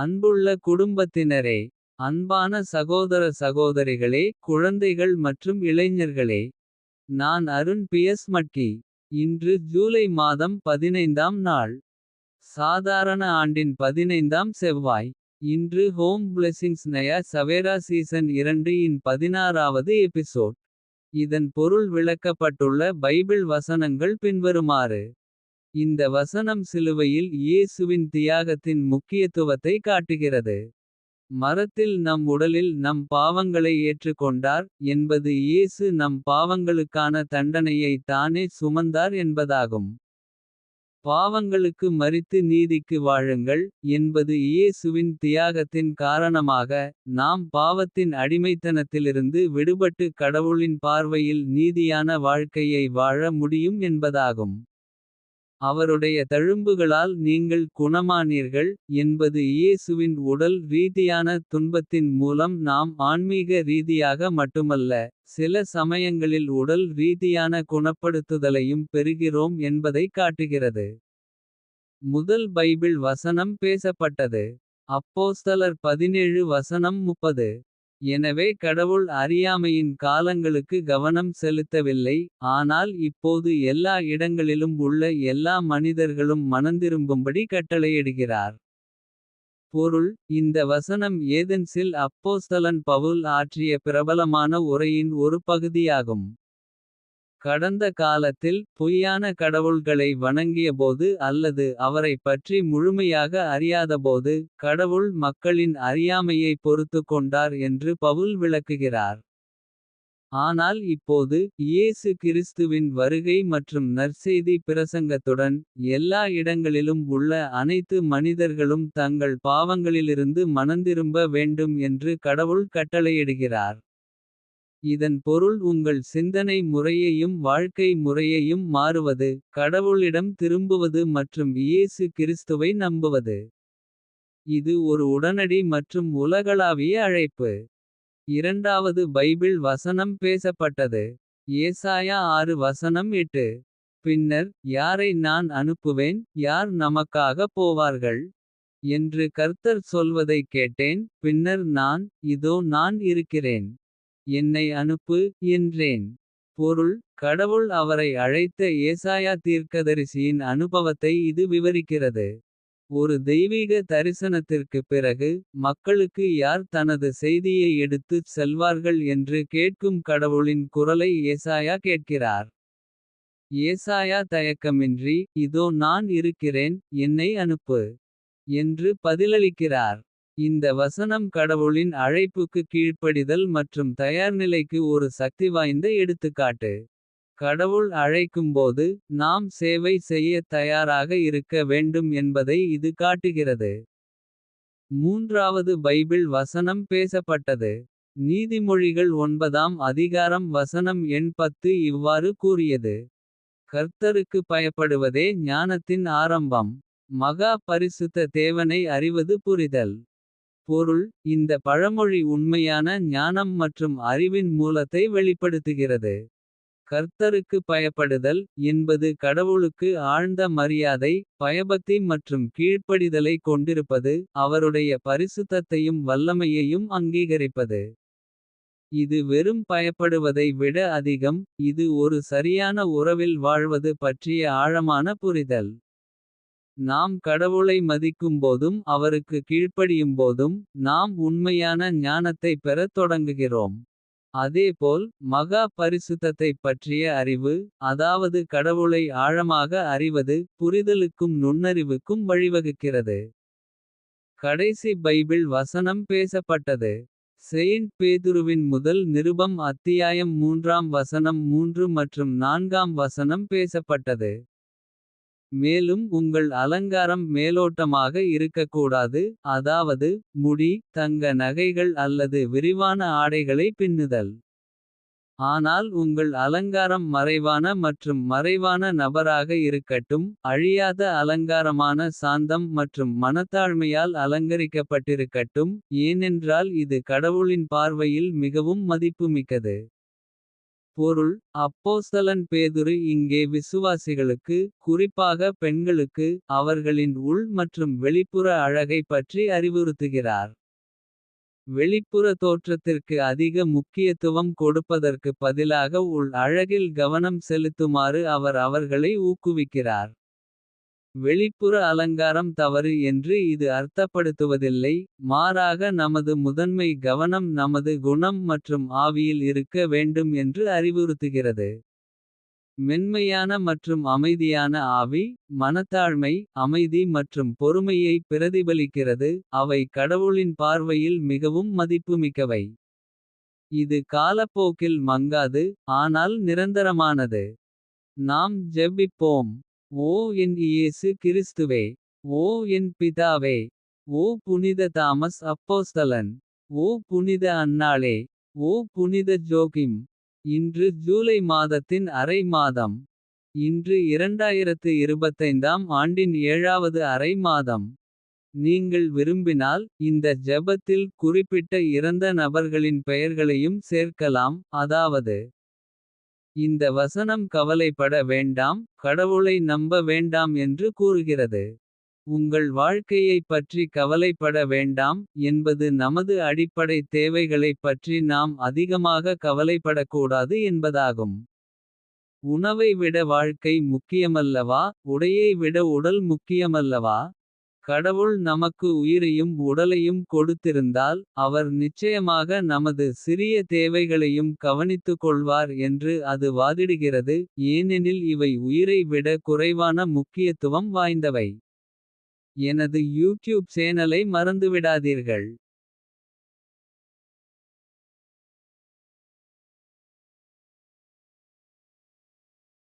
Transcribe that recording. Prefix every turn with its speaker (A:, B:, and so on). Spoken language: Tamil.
A: அன்புள்ள குடும்பத்தினரே அன்பான சகோதர சகோதரிகளே குழந்தைகள் மற்றும் இளைஞர்களே. நான் அருண் பியஸ் மட்கி இன்று ஜூலை மாதம் பதினைந்தாம் நாள். சாதாரண ஆண்டின் பதினைந்தாம் செவ்வாய். இன்று home blessings Naya Savera season 2 இன் பதினாறாவது எபிசோட். இதன் பொருள் விளக்கப்பட்டுள்ள பைபிள் வசனங்கள் பின்வருமாறு. இந்த வசனம் சிலுவையில் இயேசுவின் தியாகத்தின் முக்கியத்துவத்தை காட்டுகிறது. மரத்தில் நம் உடலில் நம் பாவங்களை ஏற்றுக்கொண்டார். என்பது இயேசு நம் பாவங்களுக்கான தண்டனையை தானே சுமந்தார் என்பதாகும். பாவங்களுக்கு மரித்து நீதிக்கு வாழுங்கள். என்பது இயேசுவின் தியாகத்தின் காரணமாக. நாம் பாவத்தின் அடிமைத்தனத்திலிருந்து விடுபட்டு கடவுளின் பார்வையில் நீதியான வாழ்க்கையை வாழ முடியும் என்பதாகும். அவருடைய தழும்புகளால் நீங்கள் குணமானீர்கள். என்பது இயேசுவின் உடல் ரீதியான துன்பத்தின் மூலம் நாம் ஆன்மீக ரீதியாக மட்டுமல்ல. சில சமயங்களில் உடல் ரீதியான குணப்படுத்துதலையும் பெறுகிறோம் என்பதைக் காட்டுகிறது. முதல் பைபிள் வசனம் பேசப்பட்டது. அப்போஸ்தலர் 17 வசனம் 30. எனவே கடவுள் அறியாமையின் காலங்களுக்கு கவனம் செலுத்தவில்லை. ஆனால் இப்போது எல்லா இடங்களிலும் உள்ள எல்லா மனிதர்களும் மனந்திரும்பும்படி கட்டளையிடுகிறார். பொருள் இந்த வசனம் ஏதென்ஸில் அப்போஸ்தலன் பவுல் ஆற்றிய பிரபலமான உரையின் ஒரு பகுதியாகும். கடந்த காலத்தில் பொய்யான கடவுள்களை வணங்கியபோது அல்லது அவரைப் பற்றி முழுமையாக அறியாதபோது. கடவுள் மக்களின் அறியாமையை பொறுத்துக்கொண்டார் என்று பவுல் விளக்குகிறார். ஆனால் இப்போது இயேசு கிறிஸ்துவின் வருகை மற்றும் நற்செய்தி பிரசங்கத்துடன். எல்லா இடங்களிலும் உள்ள அனைத்து மனிதர்களும் தங்கள் பாவங்களிலிருந்து மனந்திரும்ப வேண்டும் என்று கடவுள் கட்டளையிடுகிறார். இதன் பொருள் உங்கள் சிந்தனை முறையையும் வாழ்க்கை முறையையும் மாறுவது. கடவுளிடம் திரும்புவது மற்றும் இயேசு கிறிஸ்துவை நம்புவது. இது ஒரு உடனடி மற்றும் உலகளாவிய அழைப்பு. இரண்டாவது பைபிள் வசனம் பேசப்பட்டது. ஏசாயா ஆறு வசனம் எட்டு பின்னர் யாரை நான் அனுப்புவேன் யார் நமக்காக போவார்கள். என்று கர்த்தர் சொல்வதைக் கேட்டேன் பின்னர் நான் இதோ நான் இருக்கிறேன். என்னை அனுப்பு என்றேன். பொருள் கடவுள் அவரை அழைத்த ஏசாயா தீர்க்கதரிசியின் அனுபவத்தை இது விவரிக்கிறது. ஒரு தெய்வீக தரிசனத்திற்குப் பிறகு. மக்களுக்கு யார் தனது செய்தியை எடுத்துச் செல்வார்கள் என்று கேட்கும் கடவுளின் குரலை ஏசாயா கேட்கிறார். ஏசாயா தயக்கமின்றி இதோ நான் இருக்கிறேன் என்னை அனுப்பு. என்று பதிலளிக்கிறார். இந்த வசனம் கடவுளின் அழைப்புக்கு கீழ்ப்படிதல் மற்றும் தயார்நிலைக்கு ஒரு சக்திவாய்ந்த எடுத்துக்காட்டு. கடவுள் அழைக்கும்போது நாம் சேவை செய்ய தயாராக இருக்க வேண்டும் என்பதை இது காட்டுகிறது. மூன்றாவது பைபிள் வசனம் பேசப்பட்டது. நீதிமொழிகள் ஒன்பதாம் அதிகாரம் வசனம் எண் 10 இவ்வாறு கூறியது. கர்த்தருக்கு பயப்படுவதே ஞானத்தின் ஆரம்பம். மகா பரிசுத்த தேவனை அறிவது புரிதல். பொருள் இந்த பழமொழி உண்மையான ஞானம் மற்றும் அறிவின் மூலத்தை வெளிப்படுத்துகிறது. கர்த்தருக்கு பயப்படுதல் என்பது கடவுளுக்கு ஆழ்ந்த மரியாதை. பயபக்தி மற்றும் கீழ்ப்படிதலை கொண்டிருப்பது. அவருடைய பரிசுத்தத்தையும் வல்லமையையும் அங்கீகரிப்பது. இது வெறும் பயப்படுவதை விட அதிகம். இது ஒரு சரியான உறவில் வாழ்வது பற்றிய ஆழமான புரிதல். நாம் கடவுளை மதிக்கும்போதும் அவருக்கு கீழ்ப்படியும்போதும். நாம் உண்மையான ஞானத்தை பெறத் தொடங்குகிறோம். அதேபோல் மகா பரிசுத்தத்தைப் பற்றிய அறிவு. அதாவது கடவுளை ஆழமாக அறிவது புரிதலுக்கும் நுண்ணறிவுக்கும் வழிவகுக்கிறது. கடைசி பைபிள் வசனம் பேசப்பட்டது. செயின்ட் பேதுருவின் முதல் நிருபம் அத்தியாயம் மூன்றாம் வசனம் 3 மற்றும் நான்காம் வசனம் பேசப்பட்டது. மேலும் உங்கள் அலங்காரம் மேலோட்டமாக இருக்கக்கூடாது. அதாவது முடி தங்க நகைகள் அல்லது விரிவான ஆடைகளை பின்னுதல். ஆனால் உங்கள் அலங்காரம் மறைவான மற்றும் மறைவான நபராக இருக்கட்டும். அழியாத அலங்காரமான சாந்தம் மற்றும் மனத்தாழ்மையால் அலங்கரிக்கப்பட்டிருக்கட்டும். ஏனென்றால் இது கடவுளின் பார்வையில் மிகவும் மதிப்புமிக்கது. பொருள் அப்போஸ்தலன் பேதுரு இங்கே விசுவாசிகளுக்கு. குறிப்பாக பெண்களுக்கு அவர்களின் உள் மற்றும் வெளிப்புற அழகை பற்றி அறிவுறுத்துகிறார். வெளிப்புற தோற்றத்திற்கு அதிக முக்கியத்துவம் கொடுப்பதற்கு பதிலாக உள் அழகில் கவனம் செலுத்துமாறு அவர் அவர்களை ஊக்குவிக்கிறார். வெளிப்புற அலங்காரம் தவறு என்று இது அர்த்தப்படுத்துவதில்லை. மாறாக நமது முதன்மை கவனம் நமது குணம் மற்றும் ஆவியில் இருக்க வேண்டும் என்று அறிவுறுத்துகிறது. மென்மையான மற்றும் அமைதியான ஆவி மனத்தாழ்மை. அமைதி மற்றும் பொறுமையை பிரதிபலிக்கிறது. அவை கடவுளின் பார்வையில் மிகவும் மதிப்புமிக்கவை. இது காலப்போக்கில் மங்காது ஆனால் நிரந்தரமானது. நாம் ஜெபிப்போம் ஓ என் இயேசு கிறிஸ்துவே. ஓ என் பிதாவே ஓ புனித தாமஸ் அப்போஸ்தலன். ஓ புனித அன்னாளே ஓ புனித ஜோகிம். இன்று ஜூலை மாதத்தின் அரை மாதம். இன்று 2025ஆம் ஆண்டின் ஏழாவது அரை மாதம். நீங்கள் விரும்பினால் இந்த ஜெபத்தில் குறிப்பிட்ட இறந்த நபர்களின் பெயர்களையும் சேர்க்கலாம் அதாவது. இந்த வசனம் கவலைப்பட வேண்டாம் கடவுளை நம்ப வேண்டாம் என்று கூறுகிறது. உங்கள் வாழ்க்கையைப் பற்றி கவலைப்பட வேண்டாம். என்பது நமது அடிப்படை தேவைகளைப் பற்றி நாம் அதிகமாக கவலைப்படக்கூடாது என்பதாகும். உணவை விட வாழ்க்கை முக்கியமல்லவா உடையை விட உடல் முக்கியமல்லவா. கடவுள் நமக்கு உயிரையும் உடலையும் கொடுத்திருந்தால். அவர் நிச்சயமாக நமது சிறிய தேவைகளையும் கவனித்துக்கொள்வார் என்று அது வாதிடுகிறது. ஏனெனில் இவை உயிரை விட குறைவான முக்கியத்துவம் வாய்ந்தவை. எனது யூடியூப் சேனலை மறந்துவிடாதீர்கள்.